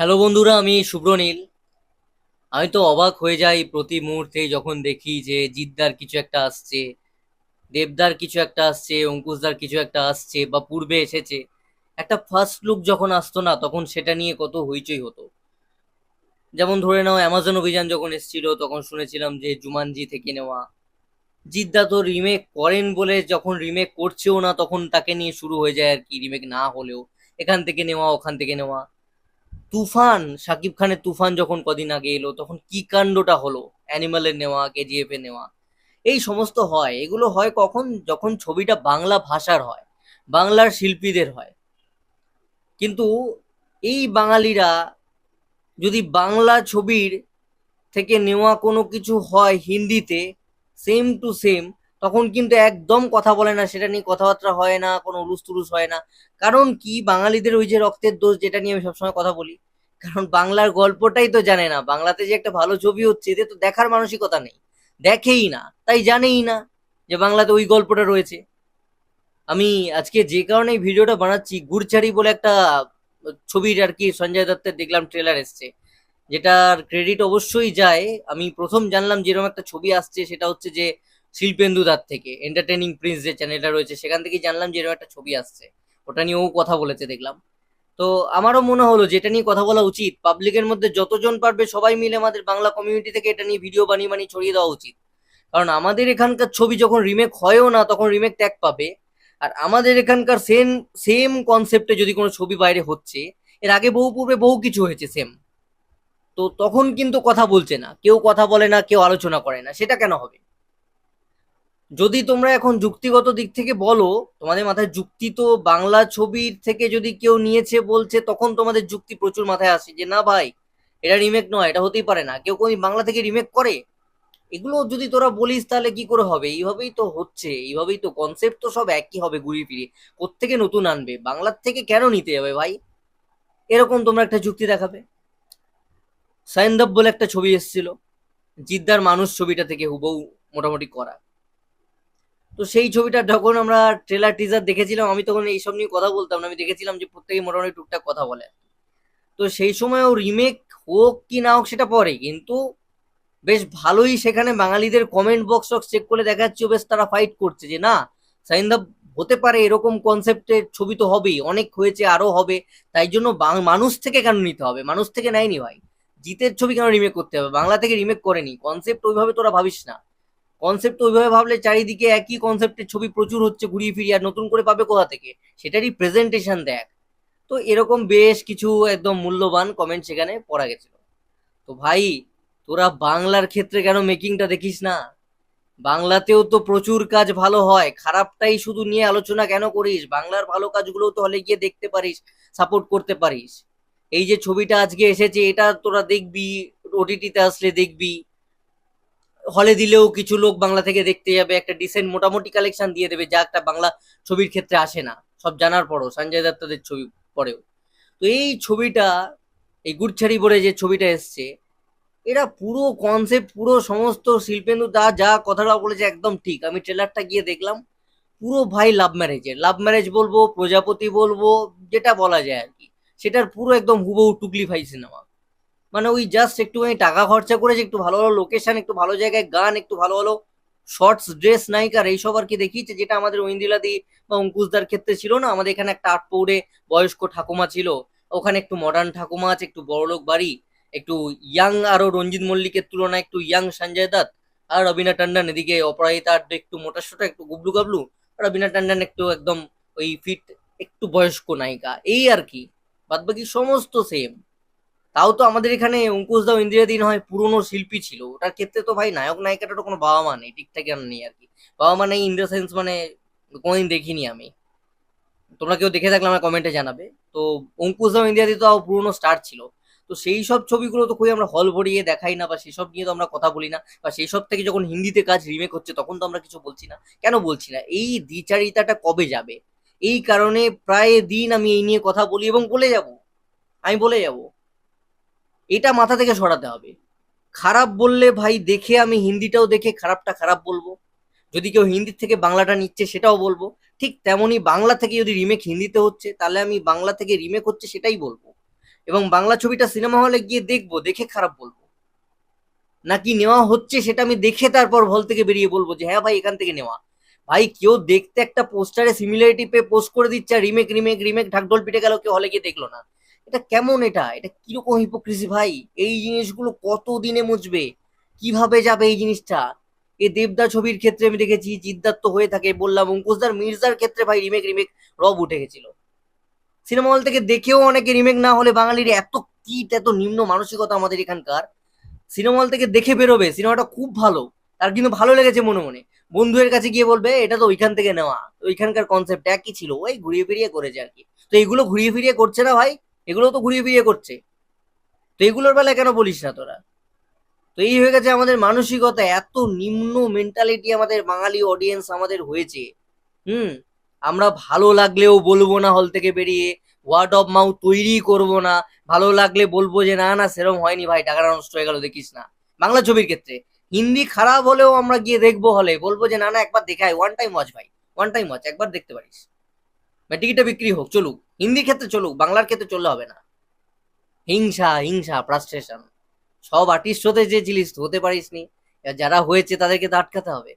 Hello বন্ধুরা, আমি শুভ্রনীল। আমি তো অবাক হয়ে যাই প্রতি মুহূর্তে যখন দেখি যে জিদ্দার কিছু একটা আসছে, দেবদার কিছু একটা আসছে, অঙ্কুশদার কিছু একটা আসছে, বা পূর্বে এসেছে। একটা ফার্স্ট লুক যখন আসতো না, তখন সেটা নিয়ে কত হইচই হতো। যেমন ধরে নাও অ্যামাজন অভিযান যখন এসেছিল, তখন শুনেছিলাম যে জুমানজি থেকে নেওয়া। জিদ্দা তো রিমেক করেন বলে যখন রিমেক করছেও না, তখন তাকে নিয়ে শুরু হয়ে যায় আর কি রিমেক না হলেও। এখান থেকে নেওয়া, ওখান থেকে নেওয়া। তুফান শাকিব খানের তুফান যখন কদিন আগে এলো, তখন কি কাণ্ডটা হলো? অ্যানিমালের নেওয়া, কেজিএফ এর নেওয়া, এই সমস্ত হয়। এগুলো হয় কখন? যখন ছবিটা বাংলা ভাষার হয়, বাংলার শিল্পীদের হয়। কিন্তু এই বাঙালিরা যদি বাংলা ছবির থেকে নেওয়া কোনো কিছু হয় হিন্দিতে সেম টু সেম তখন কিন্তু একদম কথা বলে না, সেটা নিয়ে কথাবার্তা হয় না, কোনো উলুস তুলুস হয় না। কারণ কি? বাঙালিদের ওই যে রক্তের দোষ, যেটা নিয়ে আমি সবসময় কথা বলি। কারণ বাংলার গল্পটাই তো জানে না। বাংলাতে যে একটা ভালো ছবি হচ্ছে, এতে তো দেখার মানসিকতা নেই। দেখেই না, তাই জানেই না যে বাংলাতে ওই গল্পটা রয়েছে। আমি আজকে যে কারণে ভিডিওটা বানাচ্ছি গুরচারি বলে একটা ছবির আর কি সঞ্জয় দত্তের দেখলাম ট্রেলার এসছে। যেটার ক্রেডিট অবশ্যই যায়। আমি প্রথম জানলাম যেরকম একটা ছবি আসছে, সেটা হচ্ছে যে শিল্পেন্দু দার থেকে এন্টারটেনিং প্রিন্স যে চ্যানেলটা রয়েছে, সেখান থেকেই জানলাম যে এরকম একটা ছবি আসছে। ওটা নিয়েও কথা বলেছে দেখলাম। তো আমারও মনে হলো যে এটা নিয়ে কথা বলা উচিত। পাবলিকের মধ্যে যতজন পারবে সবাই মিলে আমাদের বাংলা কমিউনিটি থেকে এটা নিয়ে ভিডিও বানিয়ে বানিয়ে ছড়িয়ে দেওয়া উচিত। কারণ আমাদের এখানকার ছবি যখন রিমেক হয়ও না, তখন রিমেক ট্যাগ পাবে। আর আমাদের এখানকার সেম সেম কনসেপ্টে যদি কোনো ছবি বাইরে হচ্ছে, এর আগে বহু পূর্বে বহু কিছু হয়েছে সেম তো তখন কিন্তু কথা বলছে না। কেউ কথা বলে না, কেউ আলোচনা করে না। সেটা কেন হবে? যদি তোমরা এখন যুক্তিগত দিক থেকে বলো, তোমাদের মাথায় যুক্তি তো বাংলা ছবির থেকে যদি কেউ নিয়েছে, বলছে, তখন তোমাদের যুক্তি প্রচুর মাথায় আসে যে, না ভাই, এটা রিমেক নয়, এটা হতেই পারে না। কেউ কোন বাংলা থেকে রিমেক করে? এগুলো যদি তোরা বলিস, তাহলে কি করে হবে? এইভাবেই তো হচ্ছে, এইভাবেই তো কনসেপ্ট তো সব একই হবে ঘুরিয়ে ফিরিয়ে। কোত্থেকে নতুন আনবে? বাংলার থেকে কেন নিতে যাবে ভাই? এরকম তোমরা একটা যুক্তি দেখাবে। সাইন্দব বলে একটা ছবি এসেছিল, জিদ্দার মানুষ ছবিটা থেকে হুবহু মোটামুটি করা। তো সেই ছবিটা যখন আমরা ট্রেলার টিজার দেখেছিলাম, আমি তখন এইসব নিয়ে কথা বলতাম না। আমি দেখেছিলাম যে প্রত্যেকে মোটামুটি টুকটাক কথা বলে। তো সেই সময়ও রিমেক হোক কি না হোক সেটা পরে, কিন্তু বেশ ভালোই সেখানে বাঙালিদের কমেন্ট বক্স টক্স চেক করে দেখা যাচ্ছে বেশ তারা ফাইট করছে যে, না, সাইন্দা, হতে পারে এরকম কনসেপ্টের ছবি তো হবেই, অনেক হয়েছে আরও হবে। তাই জন্য মানুষ থেকে কেন নিতে হবে? মানুষ থেকে নেয়নি ভাই। জিতের ছবি কেন রিমেক করতে হবে? বাংলা থেকে রিমেক করেনি। কনসেপ্ট ওইভাবে তোরা ভাবিস না। কনসেপ্ট ওইভাবে ভাবলে চারিদিকে একই কনসেপ্টের ছবি প্রচুর হচ্ছে ঘুরিয়ে ফিরিয়ে, আর নতুন করে পাবে কোথা থেকে? সেটারই প্রেজেন্টেশন দেখ। তো এরকম বেশ কিছু একদম মূল্যবান কমেন্ট সেখানে পড়া গেছিল। তো ভাই, তোরা বাংলার ক্ষেত্রে কেন মেকিংটা দেখিস না? বাংলাতেও তো প্রচুর কাজ ভালো হয়। খারাপটাই শুধু নিয়ে আলোচনা কেন করিস? বাংলার ভালো কাজগুলো তো হলে গিয়ে দেখতে পারিস সাপোর্ট করতে পারিস। এই যে ছবিটা আজকে এসেছে, এটা তোরা দেখবি ওটিটিতে আসলে দেখবি। হলে দিলেও কিছু লোক বাংলা থেকে দেখতে যাবে, একটা ডিসেন্ট মোটামুটি কালেকশন দিয়ে দেবে, যা একটা বাংলা ছবির ক্ষেত্রে আসে না। সব জানার পরও, সঞ্জয় দত্তদের ছবি পরেও। তো এই ছবিটা, এই গুড়ছাড়ি বলে যে ছবিটা এসছে, এরা পুরো কনসেপ্ট পুরো সমস্ত শিল্পেন্দু দা যা কথাটা বলেছে একদম ঠিক। আমি ট্রেলারটা গিয়ে দেখলাম, পুরো ভাই লাভ ম্যারেজের লাভ ম্যারেজ বলব, প্রজাপতি বলব, যেটা বলা যায় আর কি। সেটার পুরো একদম হুবহু টুকলি ভাই সিনেমা মানে ওই জাস্ট একটুখানি টাকা খরচা করেছে, একটু ভালো ভালো লোকেশন একটু ভালো জায়গায় গান, একটু ভালো ভালো শর্টস ড্রেস নায়িকার এইসব আর কি দেখিয়েছে, যেটা আমাদের ঐন্দিলা দি বা অঙ্কুশদার ক্ষেত্রে ছিল না? আমাদের এখানে একটা আট পৌড়ে বয়স্ক ঠাকুমা ছিল। ওখানে একটু মডার্ন ঠাকুমা আছে, একটু বড়লোক বাড়ি, একটু ইয়াং আরও রঞ্জিত মল্লিকের তুলনায় একটু ইয়াং সঞ্জয় দত্ত আর রবিনা টন্ডন। এদিকে অপরাজিতা আড্ডা একটু মোটা সোটা একটু গুবলু গাবলু। রবিনা টন্ডন একটু একদম ওই ফিট একটু বয়স্ক নায়িকা। এই আর কি। বাদ বাকি সমস্ত সেম তাও তো আমাদের এখানে অঙ্কুশ দাও ইন্দিরা দিন হয় পুরনো শিল্পী ছিল। ওটার ক্ষেত্রে তো ভাই নায়ক নায়িকাটারও কোনো বাবা মা নেই, ঠিকঠাক নেই আর কি। বাবা মা নেই ইন দ্য সেন্স মানে কোনোদিন দেখিনি আমি। তোমরা কেউ দেখে থাকলে আমার কমেন্টে জানাবে। তো অঙ্কুশ দাও ইন্দিরা দি তো পুরনো স্টার ছিল। তো সেই সব ছবিগুলো তো খুবই আমরা হল ভরিয়ে দেখাই না বা সেসব নিয়ে তো আমরা কথা বলি না। বা সেই সব থেকে যখন হিন্দিতে কাজ রিমেক হচ্ছে তখন তো আমরা কিছু বলছি না। কেন বলছি না? এই দ্বিচারিতাটা কবে যাবে? এই কারণে প্রায় দিন আমি এই নিয়ে কথা বলি এবং বলে যাব। আমি বলে যাব। এটা মাথা থেকে সরাতে হবে। খারাপ বললে ভাই দেখে আমি হিন্দিটাও দেখে খারাপটা খারাপ বলব। যদি কেউ হিন্দির থেকে বাংলাটা নিচ্ছে সেটাও বলব। ঠিক তেমনই বাংলা থেকে যদি রিমেক হিন্দিতে হচ্ছে, তাহলে আমি বাংলা থেকে রিমেক হচ্ছে সেটাই বলব। এবং বাংলা ছবিটা সিনেমা হলে গিয়ে দেখব, দেখে খারাপ বলব। নাকি নেওয়া হচ্ছে সেটা আমি দেখে তারপর হল থেকে বেরিয়ে বলব যে হ্যাঁ ভাই, এখান থেকে নেওয়া। ভাই, কেউ দেখতে একটা পোস্টারে সিমিলারিটি পেয়ে পোস্ট করে দিচ্ছে রিমেক রিমেক রিমেক ঢাকঢোল পিটে গেল, কেউ হলে গিয়ে দেখল না। এটা কেমন এটা? এটা কীরকম হিপোক্রিসি ভাই? এই জিনিসগুলো কত দিনে মুছবে? কীভাবে যাবে এই জিনিসটা? এ দেবদা ছবির ক্ষেত্রে আমি দেখেছি জিদ্দার তো হয়ে থাকে, বললাম, অঙ্কুশদার মির্জার ক্ষেত্রে ভাই রিমেক রিমেক রব উঠে গেছিল। সিনেমা হল থেকে দেখেও অনেকে রিমেক না হলে বাঙালির এত কিট, এত নিম্ন মানসিকতা আমাদের এখানকার। সিনেমা হল থেকে দেখে বেরোবে, সিনেমাটা খুব ভালো। তার কিন্তু ভালো লেগেছে মনে মনে। বন্ধুদের কাছে গিয়ে বলবে, এটা তো ওইখান থেকে নেওয়া। ওইখানকার কনসেপ্ট একই ছিল, ওই ঘুরিয়ে ফিরিয়ে করেছে আর কি। তো এগুলো ঘুরিয়ে ফিরিয়ে করছে না ভাই? এগুলো তো ঘুরিয়ে ফিরিয়ে করছে। তো এগুলোর বেলায় কেন বলিস না তোরা? তো এই হয়ে গেছে আমাদের মানসিকতা, এত নিম্ন মেন্টালিটি আমাদের বাঙালি অডিয়েন্স আমাদের হয়েছে। হুম? আমরা ভালো লাগলেও বলব না হল থেকে বেরিয়ে ওয়ার্ড অফ মাউথ তৈরি করব না। ভালো লাগলে বলব যে, না না সেরকম হয়নি ভাই, টাকাটা নষ্ট হয়ে গেল, দেখিস না। বাংলা ছবির ক্ষেত্রে। হিন্দি খারাপ হলেও আমরা গিয়ে দেখব হলে বলব যে, না না, একবার দেখাই ওয়ান টাইম ওয়াচ ভাই ওয়ান টাইম ওয়াচ একবার দেখতে পারিস। টিকিটটা বিক্রি হোক, চলুক। হিন্দি ক্ষেত্রে চলুক, বাংলার ক্ষেত্রে চললে হবে না। হিংসা হিংসা ফ্রাস্ট্রেশন সব আর্টিস্ট হতে চেয়েছিলিস হতে পারিস নি যারা হয়েছে তাদেরকে তো আটকাতে হবে।